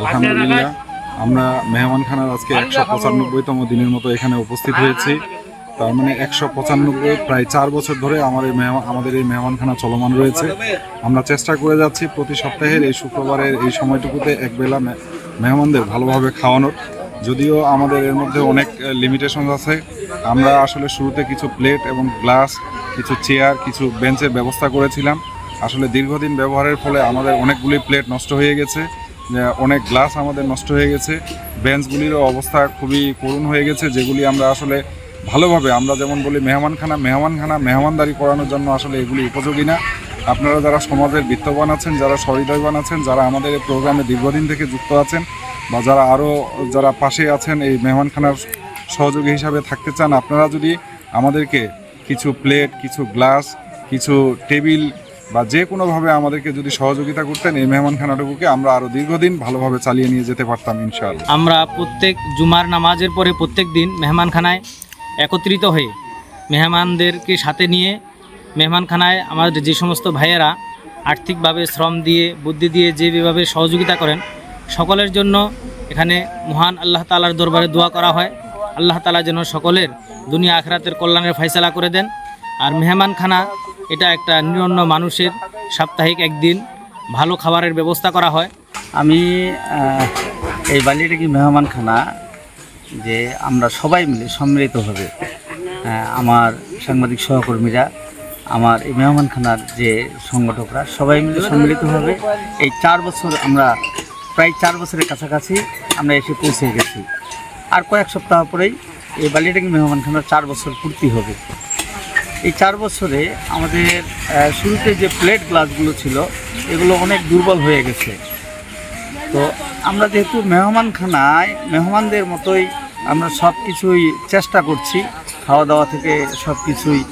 আলহামদুলিল্লাহ। আমরা মেহমানখানার আজকে একশো পঁচানব্বইতম দিনের মতো এখানে উপস্থিত হয়েছি। তার মানে একশো পঁচানব্বই প্রায় চার বছর ধরে আমার এই মেহমান আমাদের এই মেহমানখানা চলমান রয়েছে। আমরা চেষ্টা করে যাচ্ছি প্রতি সপ্তাহের এই শুক্রবারের এই সময়টুকুতে একবেলা মেহমানদের ভালোভাবে খাওয়ানোর। যদিও আমাদের এর মধ্যে অনেক লিমিটেশন আছে। আমরা আসলে শুরুতে কিছু প্লেট এবং গ্লাস কিছু চেয়ার কিছু বেঞ্চের ব্যবস্থা করেছিলাম। আসলে দীর্ঘদিন ব্যবহারের ফলে আমাদের অনেকগুলি প্লেট নষ্ট হয়ে গেছে। অনেক গ্লাস আমাদের নষ্ট হয়ে গেছে। বেঞ্চগুলিরও অবস্থা খুবই করুণ হয়ে গেছে, যেগুলি আমরা আসলে ভালোভাবে, আমরা যেমন বলি মেহমানখানা মেহমানখানা, মেহমানদারি করানোর জন্য আসলে এগুলি উপযোগী না। আপনারা যারা সমাজের বিত্তবান আছেন, যারা সহৃদয়বান আছেন, যারা আমাদের এই প্রোগ্রামে দীর্ঘদিন থেকে যুক্ত আছেন, বা যারা আরও যারা পাশে আছেন এই মেহমানখানার সহযোগী হিসাবে থাকতে চান, আপনারা যদি আমাদেরকে কিছু প্লেট কিছু গ্লাস কিছু টেবিল বা যে কোনোভাবে আমাদেরকে যদি সহযোগিতা করতেন এই মেহমান মেহমানখানাটুকুকে আমরা আরও দীর্ঘদিন ভালোভাবে চালিয়ে নিয়ে যেতে পারতাম, ইনশাআল্লাহ। আমরা প্রত্যেক জুমার নামাজের পরে প্রত্যেক দিন মেহমানখানায় একত্রিত হয়ে মেহমানদেরকে সাথে নিয়ে মেহমানখানায় আমাদের যে সমস্ত ভাইয়েরা আর্থিকভাবে শ্রম দিয়ে, বুদ্ধি দিয়ে যেভাবে সহযোগিতা করেন, সকলের জন্য এখানে মহান আল্লাহ তালার দরবারে দোয়া করা হয়। আল্লাহ তালা যেন সকলের দুনিয়া আখরাতের কল্যাণের ফয়সালা করে দেন। আর মেহমানখানা এটা একটা নিরন্ন মানুষের সাপ্তাহিক একদিন। ভালো খাবারের ব্যবস্থা করা হয়। আমি এই বালিটাকি মেহমানখানা? যে আমরা সবাই মিলে সম্মিলিতভাবে আমার সাংবাদিক সহকর্মীরা, আমার এই মেহমানখানার যে সংগঠকরা, সবাই মিলে সম্মিলিতভাবে এই চার বছর আমরা, প্রায় চার বছরের কাছাকাছি আমরা এসে পৌঁছে গেছি। আর কয়েক সপ্তাহ পরেই এই বালিটাকি মেহমানখানার চার বছর পূর্তি হবে। এই চার বছরে আমাদের শুরুতে যে প্লেট গ্লাসগুলো ছিল, এগুলো অনেক দুর্বল হয়ে গেছে। তো আমরা যেহেতু মেহমানখানায়, মেহমানদের মতোই আমরা সব কিছুই চেষ্টা করছি খাওয়া দাওয়া থেকে সব কিছুই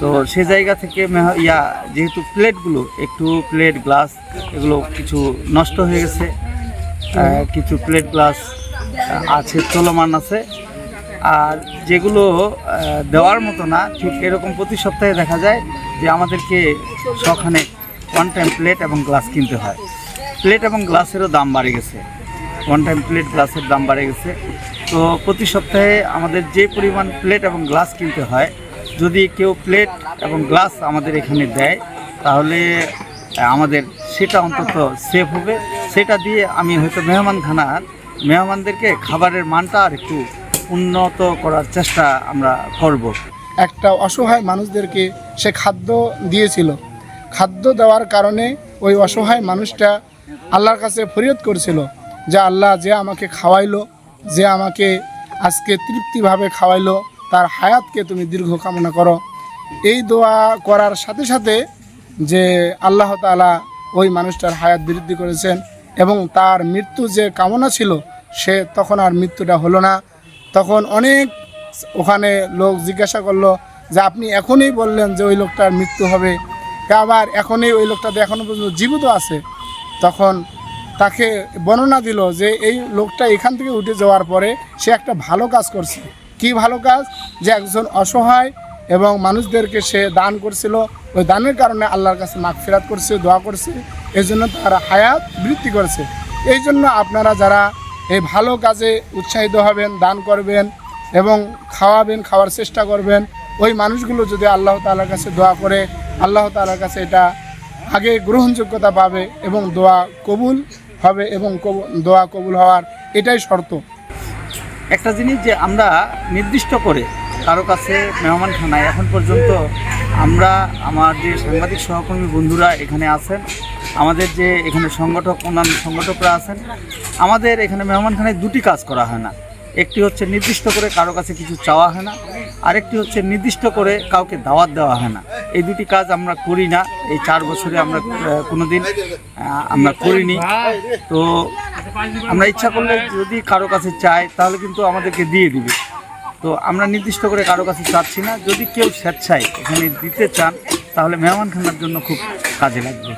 তো সে জায়গা থেকে ইয়া, যেহেতু প্লেটগুলো, একটু প্লেট গ্লাস এগুলো কিছু নষ্ট হয়ে গেছে। কিছু প্লেট গ্লাস আছে, চলমান আছে। আর যেগুলো দেওয়ার মতো না, ঠিক এরকম প্রতি সপ্তাহে দেখা যায় যে আমাদেরকে সখানে ওয়ান টাইম প্লেট এবং গ্লাস কিনতে হয়। প্লেট এবং গ্লাসেরও দাম বাড়ে গেছে। ওয়ান টাইম প্লেট গ্লাসের দাম বাড়ে গেছে। তো প্রতি সপ্তাহে আমাদের যে পরিমাণ প্লেট এবং গ্লাস কিনতে হয়, যদি কেউ প্লেট এবং গ্লাস আমাদের এখানে দেয়, তাহলে আমাদের সেটা অন্তত সেফ হবে। সেটা দিয়ে আমি হয়তো মেহমানখানার মেহমানদেরকে খাবারের মানটা আর একটু উন্নত করার চেষ্টা আমরা করব। একটা অসহায় মানুষদেরকে সে খাদ্য দিয়েছিল। খাদ্য দেওয়ার কারণে ওই অসহায় মানুষটা আল্লাহর কাছে ফরিয়াদ করেছিল যে, আল্লাহ যে আমাকে খাওয়াইলো, যে আমাকে আজকে তৃপ্তিভাবে খাওয়াইলো, তার হায়াতকে তুমি দীর্ঘ কামনা করো। এই দোয়া করার সাথে সাথে যে আল্লাহ তাআলা ওই মানুষটার হায়াত বৃদ্ধি করেছেন এবং তার মৃত্যু যে কামনা ছিল, সে তখন আর মৃত্যুটা হলো না। তখন অনেক ওখানে লোক জিজ্ঞাসা করল যে, আপনি এখনই বললেন যে ওই লোকটার মৃত্যু হবে? আবার এখনই ওই লোকটা এখনও পর্যন্ত জীবিত আছে। তখন তাকে বর্ণনা দিল যে, এই লোকটা এখান থেকে উঠে যাওয়ার পরে সে একটা ভালো কাজ করছে। কি ভালো কাজ? যে একজন অসহায় এবং মানুষদেরকে সে দান করছিল। ওই দানের কারণে আল্লাহর কাছে মাগফিরাত করছে, দোয়া করছে। এই জন্য তার হায়াত বৃদ্ধি করেছে। এই জন্য আপনারা যারা এই ভালো কাজে উৎসাহিত হবেন, দান করবেন এবং খাওয়াবেন, খাওয়ার চেষ্টা করবেন। ওই মানুষগুলো যদি আল্লাহ তাআলার কাছে দোয়া করে, আল্লাহ তাআলার কাছে এটা আগে গ্রহণযোগ্যতা পাবে এবং দোয়া কবুল হবে এবং দোয়া কবুল হওয়ার এটাই শর্ত। একটা জিনিস যে আমরা নির্দিষ্ট করে কারও কাছে মেহমানখানায় এখন পর্যন্ত আমরা, আমার যে সাংবাদিক সহকর্মী বন্ধুরা এখানে আছেন আমাদের যে এখানে সংগঠক, অন্যান্য সংগঠকরা আছেন, আমাদের এখানে মেহমানখানায় দুটি কাজ করা হয় না। একটি হচ্ছে নির্দিষ্ট করে কারও কাছে কিছু চাওয়া হয় না, আরেকটি হচ্ছে নির্দিষ্ট করে কাউকে দাওয়াত দেওয়া হয় না। এই দুটি কাজ আমরা করি না, এই চার বছরে আমরা কোনো দিন আমরা করিনি। তো আমরা ইচ্ছা করলে যদি কারও কাছে চাই, তাহলে কিন্তু আমাদেরকে দিয়ে দিবে। তো আমরা নির্দিষ্ট করে কারও কাছে চাচ্ছি না। যদি কেউ স্বেচ্ছায় এখানে দিতে চান, তাহলে মেহমানখানার জন্য খুব কাজে লাগবে।